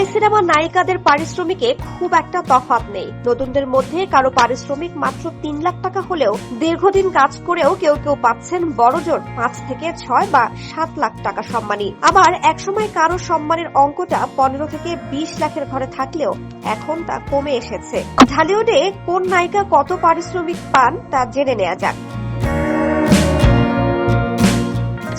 বাংলায় সিনেমা নায়িকাদের পারিশ্রমিকে খুব একটা তফাৎ নেই। নতুনদের মধ্যে কারও পারিশ্রমিক মাত্র তিন লাখ টাকা হলেও দীর্ঘদিন কাজ করেও কেউ কেউ পাচ্ছেন বড়জোর পাঁচ থেকে ছয় বা সাত লাখ টাকা সম্মানী আবার একসময় কারও সম্মানের অঙ্কটা পনেরো থেকে বিশ লাখের ঘরে থাকলেও এখন তা কমে এসেছে। ঢালিউডে কোন নায়িকা কত পারিশ্রমিক পান তা জেনে নেওয়া যাক।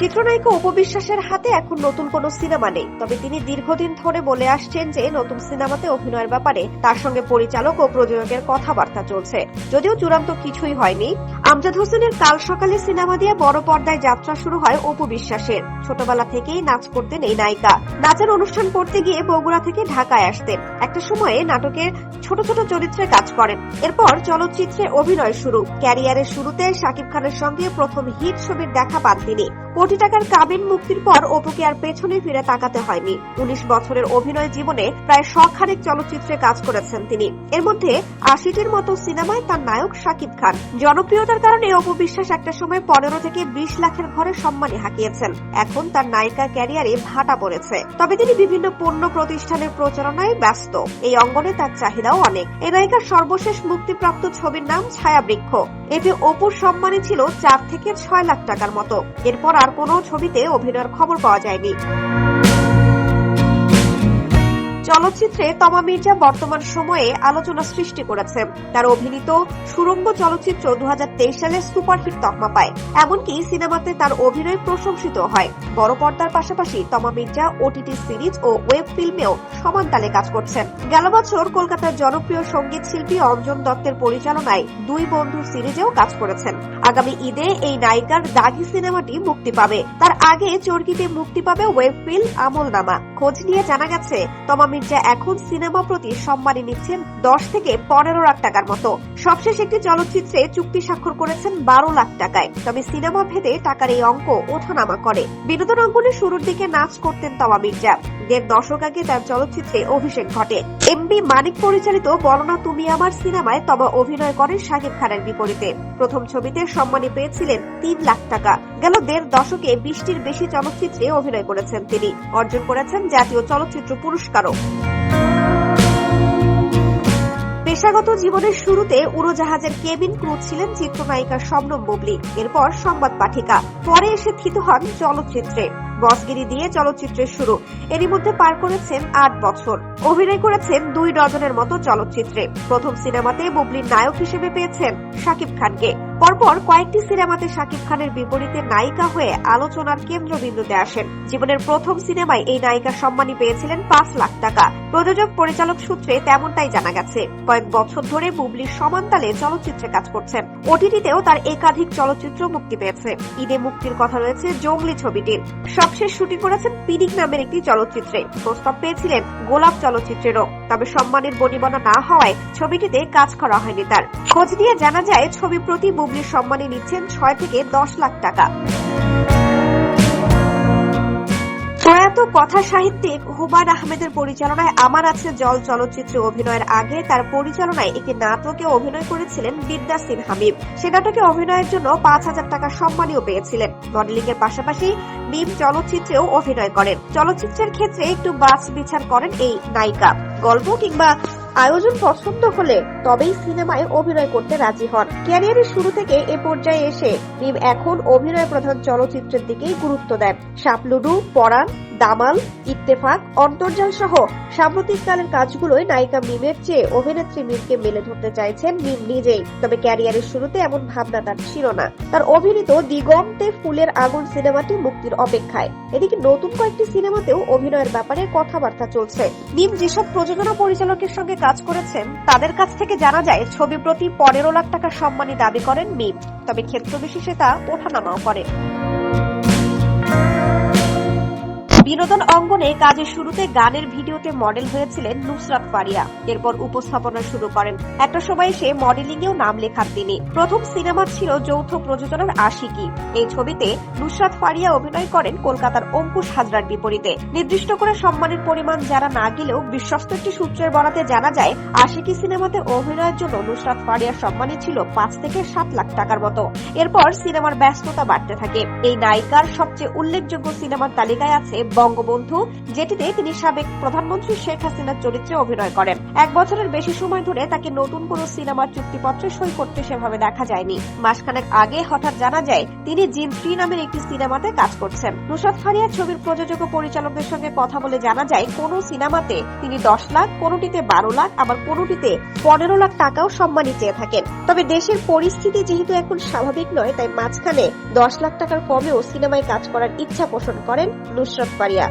চিত্রনায়িকা উপবিশ্বাসের হাতে এখন নতুন কোনো সিনেমা নেই। তবে তিনি দীর্ঘদিন ধরে বলে আসছেন যে নতুন সিনেমাতে অভিনয়ের ব্যাপারে তার সঙ্গে পরিচালক ও প্রযোজকের কথাবার্তা চলছে। যদিও চূড়ান্ত কিছুই হয়নি। আমজাদ হোসেনের কাল সকালে সিনেমা দিয়ে বড় পর্দায় যাত্রা শুরু হয় অপু বিশ্বাসের ছোটবেলা থেকেই নাচ করতেন এই নায়িকা। নাচের অনুষ্ঠান করতে গিয়ে বগুড়া থেকে ঢাকায় আসতেন। একটা সময়ে নাটকের ছোট ছোট চরিত্রে কাজ করেন। এরপর চলচ্চিত্রে অভিনয় শুরু। ক্যারিয়ারের শুরুতে শাকিব খানের সঙ্গে প্রথম হিট ছবির দেখা পান তিনি। কোটি টাকার কাবিন মুক্তির পর অপুকে আর পেছনে ফিরে তাকাতে হয়নি। উনিশ বছরের অভিনয় জীবনে প্রায় শখানেক চলচ্চিত্রে কাজ করেছেন তিনি। এর মধ্যে আশিটির মতো সিনেমায় তার নায়ক শাকিব খান। জনপ্রিয়তার কারণে অপু বিশ্বাস একটা সময় পনেরো থেকে বিশ লাখের ঘরে সম্মানী হাঁকিয়েছেন। এখন তার নায়িকা ক্যারিয়ারে ভাটা পড়েছে। তবে তিনি বিভিন্ন পণ্য প্রতিষ্ঠানের প্রচারণায় ব্যস্ত। এই অঙ্গনে তার চাহিদাও অনেক। এই নায়িকার সর্বশেষ মুক্তিপ্রাপ্ত ছবির নাম ছায়াবৃক্ষ। এতে অপুর সম্মানী ছিল চার থেকে ছয় লাখ টাকার মতো। এরপর আর কোনো ছবিতে অভিনয়ের খবর পাওয়া যায়নি। চলচ্চিত্রে তমা মির্জা বর্তমান সময়ে আলোচনা সৃষ্টি করেছে। তার অভিনীত সুরঙ্গ চলচ্চিত্র দু সালে সুপারহিট তকমা পায়। এমনকি সিনেমাতে তার অভিনয় প্রশংসিত হয়। বড় পর্দার পাশাপাশি তমা মির্জা ওটিটি সিরিজ ও ওয়েব ফিল্মেও সমান তালে কাজ করছেন। গেল বছর কলকাতার জনপ্রিয় সংগীত শিল্পী অঞ্জন দত্তের পরিচালনায় দুই বন্ধু সিরিজেও কাজ করেছেন। আগামী ঈদে এই নায়িকার দাগি সিনেমাটি মুক্তি পাবে। তার আগে চর্কিতে মুক্তি পাবে ওয়েব ফিল্ম আমল নামা খোঁজ নিয়ে জানা গেছে, তমা মির্জা এখন সিনেমা প্রতি সম্মানী নিচ্ছেন দশ থেকে পনেরো লাখ টাকার মতো। সবশেষ একটি চলচ্চিত্রে চুক্তি স্বাক্ষর করেছেন বারো লাখ টাকায়। তবে সিনেমা ভেদে টাকার এই অঙ্ক ওঠানামা করে। বিনোদন অঙ্গনে শুরুর দিকে নাচ করতেন তমা মির্জা দেড় দশক আগে তার চলচ্চিত্রে অভিষেক ঘটে। এমবি মানিক পরিচালিত বলনা তুমি আমার সিনেমায় তবে অভিনয় করেন শাকিব খানের বিপরীতে। প্রথম ছবিতে সম্মানী পেয়েছিলেন তিন লাখ টাকা। গেল দেড় দশকে বিশটির বেশি চলচ্চিত্রে অভিনয় করেছেন তিনি। অর্জন করেছেন জাতীয় চলচ্চিত্র পুরস্কারও। পেশাগত জীবনের শুরুতে উড়োজাহাজের কেবিন ক্রু ছিলেন চিত্রনায়িকা শবনম বুবলি। এরপর সংবাদ পাঠিকা। পরে এসে থিত হন চলচ্চিত্রে। বসগিরি দিয়ে চলচ্চিত্রের শুরু। এরই মধ্যে পার করেছেন আট বছর। অভিনয় করেছেন দুই ডজনের মতো চলচ্চিত্রে। প্রথম সিনেমাতে বুবলির নায়ক হিসেবে পেয়েছেন শাকিব খানকে। পরপর কয়েকটি সিনেমাতে শাকিব খানের বিপরীতে নায়িকা হয়ে আলোচনার কেন্দ্রবিন্দুতে আসেন। জীবনের প্রথম সিনেমায় এই নায়িকা সম্মানী পেয়েছিলেন পাঁচ লাখ টাকা। প্রযোজক, পরিচালক সূত্রে তেমনটাই জানা গেছে। কয়েক বছর ধরে বুবলির সমানতালে চলচ্চিত্রে কাজ করছেন। ওটিটিতেও তার একাধিক চলচ্চিত্র মুক্তি পেয়েছে। ঈদে মুক্তির কথা রয়েছে জঙ্গলি ছবিটির। সবশেষ শুটিং করেছেন পিডিক নামের একটি চলচ্চিত্রে। প্রস্তাব পেয়েছিলেন গোলাপ চলচ্চিত্রেরও। তবে সম্মানের বনিবনা না হওয়ায় ছবিটিতে কাজ করা হয়নি তার। খোঁজ নিয়ে জানা যায়, ছবি প্রতি বুবলির সম্মানে নিচ্ছেন ছয় থেকে দশ লাখ টাকা। প্রয়াত কথা সাহিত্যিক হুমায়ুন আহমেদের পরিচালনায় আমার আছে জল চলচ্চিত্রে অভিনয়ের আগে। তার পরিচালনায় একটি নাটকে অভিনয় করেছিলেন বিদ্যা সিন হামিদ সে নাটকে অভিনয়ের জন্য পাঁচ হাজার টাকা সম্মানীয় পেয়েছিলেন। মডেলিং এর পাশাপাশি মিম চলচ্চিত্রেও অভিনয় করেন। চলচ্চিত্রের ক্ষেত্রে একটু বাছ বিচার করেন এই নায়িকা। গল্প কিংবা আয়োজন পছন্দ হলে তবেই সিনেমায় অভিনয় করতে রাজি হন। ক্যারিয়ারের শুরু থেকে এ পর্যায়ে এসে এখন অভিনয় প্রধান চলচ্চিত্রের দিকেই গুরুত্ব দেন। সাপলুডু পরাণ দামাল, ইত্তেফাক, অন্তর্জাল সহ সাম্প্রতিককালের কাজগুলোয় নায়িকা মিমের চেয়ে অভিনেত্রী মিমকে মেলে ধরতে চাইছেন মিম নিজেই। তবে ক্যারিয়ারের শুরুতে এমন ভাবনা তার ছিল না। তার অভিনীত দিগন্তে ফুলের আগুন সিনেমাটি মুক্তির অপেক্ষায়। এদিকে নতুন কয়েকটি সিনেমাতেও অভিনয়ের ব্যাপারে কথাবার্তা চলছে। মিম যেসব প্রযোজনা পরিচালকের সঙ্গে কাজ করেছেন, তাদের কাছ থেকে জানা যায় ছবি প্রতি পনেরো লাখ টাকা সম্মানী দাবি করেন মিম। তবে ক্ষেত্র বিশেষে তা ওঠানামাও করে। বিনোদন অঙ্গনে কাজের শুরুতে গানের ভিডিওতে মডেল হয়েছিলেন নুসরাত ফারিয়া এরপর উপস্থাপনা শুরু করেন। একটা সময় এসে মডেলিং এও নাম লেখান তিনি। প্রথম সিনেমা ছিল যৌথ প্রযোজনার আশিকি। এই ছবিতে নুসরাত ফারিয়া অভিনয় করেন কলকাতার অঙ্কুশ হাজরার বিপরীতে। নির্দিষ্ট করে সম্মানের পরিমাণ যারা না গেলেও বিশ্বস্ত একটি সূত্রের বরাতে জানা যায়, আশিকি সিনেমাতে অভিনয়ের জন্য নুসরাত ফারিয়ার সম্মানী ছিল পাঁচ থেকে সাত লাখ টাকার মতো। এরপর সিনেমার ব্যস্ততা বাড়তে থাকে। এই নায়িকার সবচেয়ে উল্লেখযোগ্য সিনেমার তালিকায় আছে বঙ্গবন্ধু, যেটিতে তিনি সাবেক প্রধানমন্ত্রী শেখ হাসিনার চরিত্রে অভিনয় করেন। এক বছরের বেশি সময় ধরে তাকে নতুন কোনো সিনেমার চুক্তিপত্রে সই করতে সেভাবে দেখা যায়নি। মাসখানেক আগে হঠাৎ জানা যায়, তিনি জিন থ্রি নামের একটি সিনেমাতে কাজ করছেন। নুসরাত ফারিয়া ছবির প্রযোজক ও পরিচালকদের সঙ্গে কথা বলে জানা যায়, কোন সিনেমাতে তিনি দশ লাখ, কোনটিতে বারো লাখ, আবার কোনটিতে পনেরো লাখ টাকাও সম্মানী চেয়ে থাকেন। তবে দেশের পরিস্থিতি যেহেতু এখন স্বাভাবিক নয়, তাই মাঝখানে দশ লাখ টাকার কমেও সিনেমায় কাজ করার ইচ্ছা পোষণ করেন নুসরাত ফারিয়া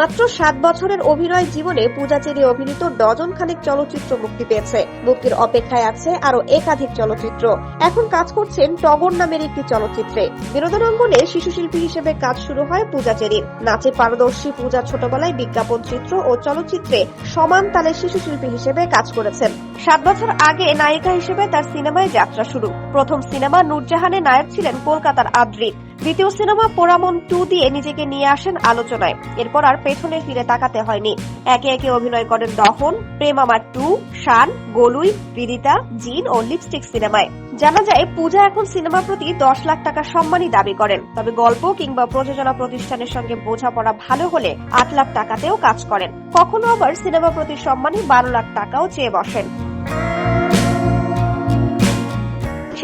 মাত্র সাত বছরের অভিনয় জীবনে পূজা চেরি অভিনীত ডজন খানেক চলচ্চিত্র মুক্তি পেয়েছে। মুক্তির অপেক্ষায় আছে আরও একাধিক চলচ্চিত্র। এখন কাজ করছেন টগর নামের একটি চলচ্চিত্রে। বিনোদন অঙ্গনে শিশু শিল্পী হিসেবে কাজ শুরু হয় পূজা চেরির। নাচে পারদর্শী পূজা ছোটবেলায় বিজ্ঞাপন চিত্র ও চলচ্চিত্রে সমান তালে শিশু শিল্পী হিসেবে কাজ করেছেন। সাত বছর আগে নায়িকা হিসেবে তার সিনেমায় যাত্রা শুরু। প্রথম সিনেমা নূরজাহানে নায়ক ছিলেন কলকাতার আদ্রিক দ্বিতীয় সিনেমা পোড়ামন টু দিয়ে নিজেকে নিয়ে আসেন আলোচনায়। এরপর আর পেছনে ফিরে তাকাতে হয়নি। একে একে অভিনয় করেন দহন প্রেমামা টু, শান, গলুই বিদিতা জিন ও লিপস্টিক সিনেমায়। জানা যায়, পূজা এখন সিনেমার প্রতি দশ লাখ টাকা সম্মানই দাবি করেন। তবে গল্প কিংবা প্রযোজনা প্রতিষ্ঠানের সঙ্গে বোঝাপড়া ভালো হলে আট লাখ টাকাতেও কাজ করেন। কখনো আবার সিনেমা প্রতি সম্মানে বারো লাখ টাকাও চেয়ে বসেন।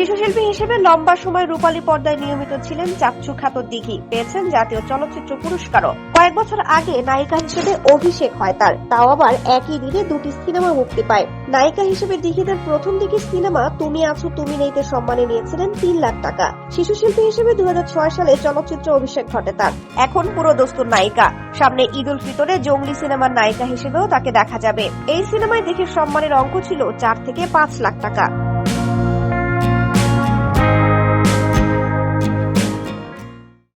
শিশু শিল্পী হিসেবে লম্বা সময় রূপালী পর্দায় নিয়মিত ছিলেন চাচ্চু খ্যাত দিঘি। পেয়েছেন জাতীয় চলচ্চিত্র পুরস্কারও। কয়েক বছর আগে নায়িকা হিসেবে অভিষেক হয় তার। তাও আবার একই দিনে দুটি সিনেমা মুক্তি পায়। নায়িকা হিসেবে দিঘিদের প্রথম দিকে সিনেমা তুমি আছো, তুমি নেইতে সম্মানে নিয়েছিলেন তিন লাখ টাকা। শিশু শিল্পী হিসেবে দু হাজার ছয় সালে চলচ্চিত্র অভিষেক ঘটে তার। এখন পুরো দস্তুর নায়িকা। সামনে ঈদ উল ফিতরে জঙ্গলি সিনেমার নায়িকা হিসেবেও তাকে দেখা যাবে। এই সিনেমায় দেখে সম্মানের অঙ্ক ছিল চার থেকে পাঁচ লাখ টাকা।